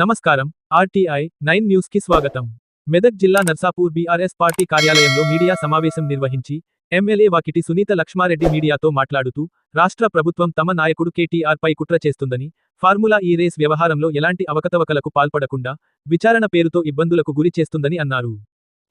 నమస్కారం. RTI nine న్యూస్కి స్వాగతం. మెదక్ జిల్లా నర్సాపూర్ బీఆర్ఎస్ పార్టీ కార్యాలయంలో మీడియా సమావేశం నిర్వహించి ఎమ్మెల్యే వాకిటి సునీత లక్ష్మారెడ్డి మీడియాతో మాట్లాడుతూ రాష్ట్ర ప్రభుత్వం తమ నాయకుడు కేటీఆర్పై కుట్ర చేస్తుందని ఫార్ములా ఈ రేస్ వ్యవహారంలో ఎలాంటి అవకతవకలకు పాల్పడకుండా విచారణ పేరుతో ఇబ్బందులకు గురి చేస్తుందని అన్నారు.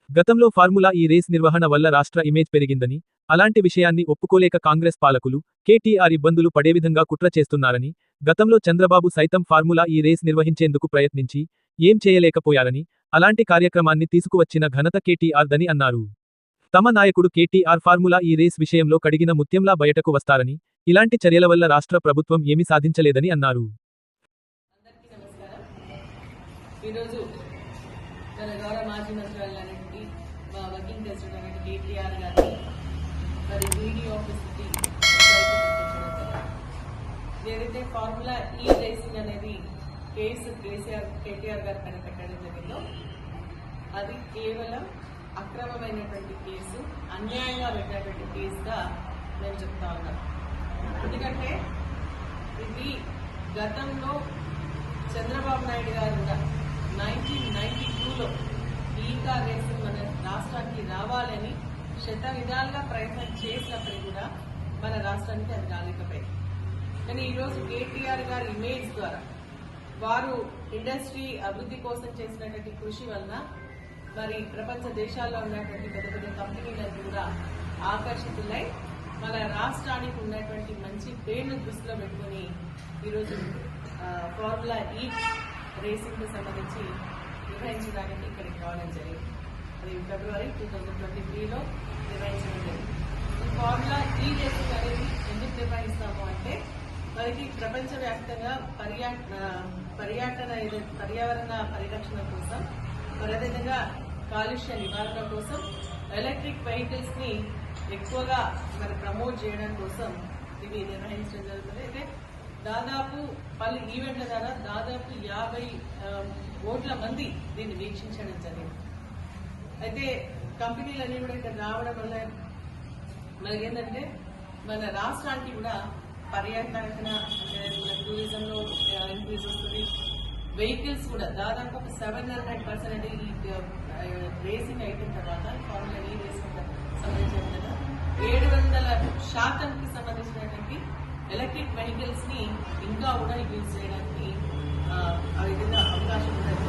గతంలో ఫార్ములా ఈ రేస్ నిర్వహణ వల్ల రాష్ట్ర ఇమేజ్ పెరిగిందని అలాంటి విషయాన్ని ఒప్పుకోలేక కాంగ్రెస్ పాలకులు కేటీఆర్ ఇబ్బందులు పడే విధంగా కుట్ర చేస్తున్నారని గతంలో చంద్రబాబు సైతం ఫార్ములా ఈ రేస్ నిర్వహించేందుకు ప్రయత్నించి ఏం చేయలేకపోయారని అలాంటి కార్యక్రమాన్ని తీసుకువచ్చిన ఘనత కేటీఆర్ దని అన్నారు. తమ నాయకుడు కేటీఆర్ ఫార్ములా ఈ రేస్ విషయంలో కడిగిన ముత్యంలా బయటకు వస్తారని ఇలాంటి చర్యల వల్ల రాష్ట్ర ప్రభుత్వం ఏమీ సాధించలేదని అన్నారు. ఈరోజు మన గౌరవ మాజీ మా వర్కింగ్ ప్రెసిడెంట్ కేటీఆర్ గారిని మరి బీడీ ఆఫీస్కి ఏదైతే ఫార్ములా ఈ రేసింగ్ అనేది కేసు కేసీఆర్ కేటీఆర్ గారు కనిపెట్టడం జరిగిందో అది కేవలం అక్రమమైనటువంటి కేసు అన్యాయంగా పెట్టినటువంటి కేసుగా మేము చెప్తా ఉన్నాం. ఎందుకంటే ఇది గతంలో చంద్రబాబు నాయుడు గారు కూడా నైన్టీన్ నైన్టీ టూలో e ఈ కార్ రేసింగ్ మన రాష్ట్రానికి రావాలని శత విధాలుగా ప్రయత్నం చేసినప్పటికీ కూడా మన రాష్ట్రానికి అది రాలేకపోయింది. కానీ ఈరోజు కేటీఆర్ గారి ఇమేజ్ ద్వారా వారు ఇండస్ట్రీ అభివృద్ధి కోసం చేసినటువంటి కృషి వలన మరి ప్రపంచ దేశాల్లో ఉన్నటువంటి పెద్ద పెద్ద కంపెనీలకు కూడా ఆకర్షితులై మన రాష్ట్రానికి ఉన్నటువంటి మంచి పేరును దృష్టిలో పెట్టుకుని ఈరోజు ఫార్ములా ఈ రేసింగ్కి సంబంధించి నిర్వహించడానికి ఇక్కడికి రావడం జరిగింది. అది ఫిబ్రవరి టూ థౌజండ్ ట్వంటీ త్రీలో నిర్వహించడం జరిగింది. ఈ ఫార్ములా ఈ రేసింగ్ అనేది ఎందుకు నిర్వహిస్తాము అంటే మనకి ప్రపంచవ్యాప్తంగా పర్యా పర్యాటన పర్యావరణ పరిరక్షణ కోసం మరి అదేవిధంగా కాలుష్య నివారణ కోసం ఎలక్ట్రిక్ వెహికల్స్ని ఎక్కువగా మరి ప్రమోట్ చేయడం కోసం ఇవి నిర్వహించడం జరుగుతుంది. అయితే దాదాపు పలు ఈవెంట్ల ద్వారా దాదాపు యాభై కోట్ల మంది దీన్ని వీక్షించడం జరిగింది. అయితే కంపెనీలన్నీ కూడా ఇక్కడ రావడం వల్ల మనకేంటంటే మన రాష్ట్రానికి కూడా పర్యాటన టూరిజంలో ఇంక్రీజ్ వస్తుంది. వెహికల్స్ కూడా దాదాపు ఒక seven hundred percent E racing అయిపోయిన తర్వాత ఫార్ములా ఈ రేసింగ్ సంబంధించిన ఏడు వందల శాతంకి సంబంధించినటువంటి ఎలక్ట్రిక్ వెహికల్స్ని ఇంకా కూడా యూజ్ చేయడానికి ఆ, విధంగా అవకాశం ఉండదు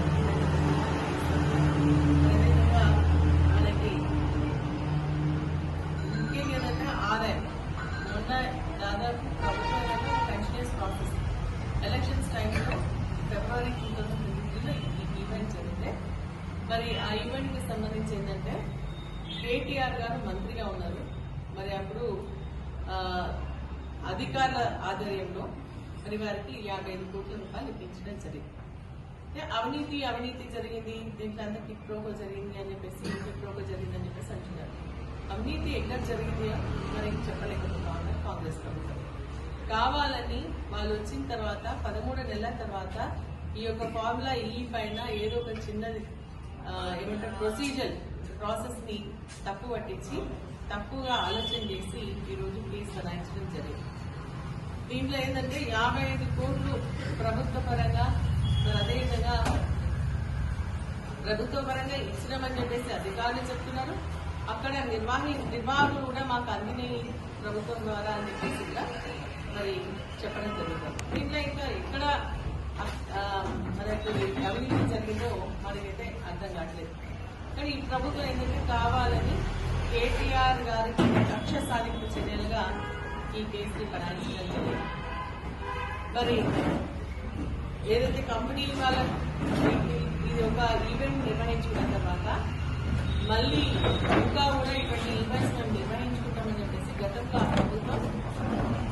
మరి ఆ ఈవెంట్కి సంబంధించి ఏంటంటే కేటీఆర్ గారు మంత్రిగా ఉన్నారు. మరి అప్పుడు అధికారుల ఆధ్వర్యంలో మరి వారికి యాభై ఐదు కోట్ల రూపాయలు ఇప్పించడం జరిగింది. అవినీతి అవినీతి జరిగింది దీంట్లో అంతా కిక్ ప్రోకో జరిగింది అని చెప్పేసి కిక్ ప్రోకో జరిగింది అని చెప్పేసి అంటున్నారు. అవినీతి ఎక్కడ జరిగింది మరి చెప్పలేకపోతా ఉన్నారు కాంగ్రెస్ ప్రభుత్వం. కావాలని వాళ్ళు వచ్చిన తర్వాత పదమూడు నెలల తర్వాత ఈ యొక్క ఫార్ములా ఈ పైన ఏదో ఒక చిన్నది ఏమంటారు ప్రొసీజర్ ప్రాసెస్ని తప్పు పట్టించి తక్కువగా ఆలోచన చేసి ఈరోజు ప్లీజ్ కేసు బనాయించడం జరిగింది. దీంట్లో ఏంటంటే యాభై ఐదు కోట్లు ప్రభుత్వ పరంగా మరి అదేవిధంగా ప్రభుత్వ పరంగా ఇచ్చినామని చెప్పేసి అధికారులు చెప్తున్నారు. అక్కడ నిర్వాహి నిర్వాహకులు కూడా మాకు అందినాయి ప్రభుత్వం ద్వారా అని చెప్పేసి కూడా మరి చెప్పడం జరుగుతుంది. దీంట్లో ఇంకా ఎక్కడ ఆ, మనకు అవినీతి జరిగిందో మనకైతే అర్థం కావట్లేదు. కానీ ఈ ప్రభుత్వం ఏంటంటే కావాలని కేటీఆర్ గారికి కక్ష సాధింపు చర్యలుగా ఈ కేసుని బనాయించడం జరిగింది. మరి ఏదైతే కంపెనీలు వాళ్ళ ఇది ఒక ఈవెంట్ నిర్వహించుకున్న తర్వాత మళ్ళీ ఇంకా కూడా ఇటువంటి ఈవెంట్స్ మేము నిర్వహించుకుంటామని చెప్పేసి గతంలో ప్రభుత్వం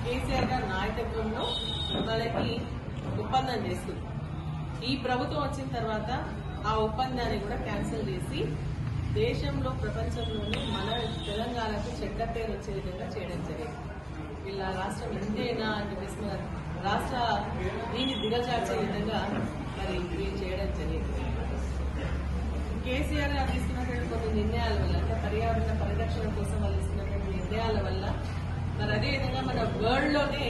కేసీఆర్ గారి నాయకత్వంలో వాళ్ళకి ఒప్పందం చేస్తుంది ఈ ప్రభుత్వం వచ్చిన తర్వాత ఆ ఒప్పందాన్ని కూడా క్యాన్సిల్ చేసి దేశంలో ప్రపంచంలోనే మన తెలంగాణకు చెడ్డ పేరు వచ్చే విధంగా చేయడం జరిగింది. వీళ్ళ రాష్ట్రం ఇంతేనా అని చెప్పేసి మన రాష్ట్ర దీన్ని దిగజార్చే విధంగా మరి వీళ్ళు చేయడం జరిగింది. కేసీఆర్ గారు తీసుకున్నటువంటి కొన్ని నిర్ణయాల వల్ల అంటే పర్యావరణ పరిరక్షణ కోసం వాళ్ళు తీసుకున్నటువంటి నిర్ణయాల వల్ల మరి అదేవిధంగా మన వరల్డ్లోనే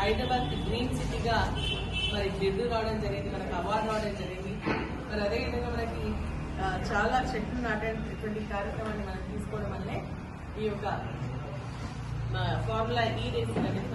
హైదరాబాద్ గ్రీన్ సిటీగా మరి బిరుదు రావడం జరిగింది మనకు అవార్డు రావడం జరిగింది. మరి అదే చాలా చెట్లు నాటేటువంటి కార్యక్రమాన్ని మనం తీసుకోవడం వల్లే ఈ యొక్క ఫార్ములా ఈ రేసింగ్ అనేది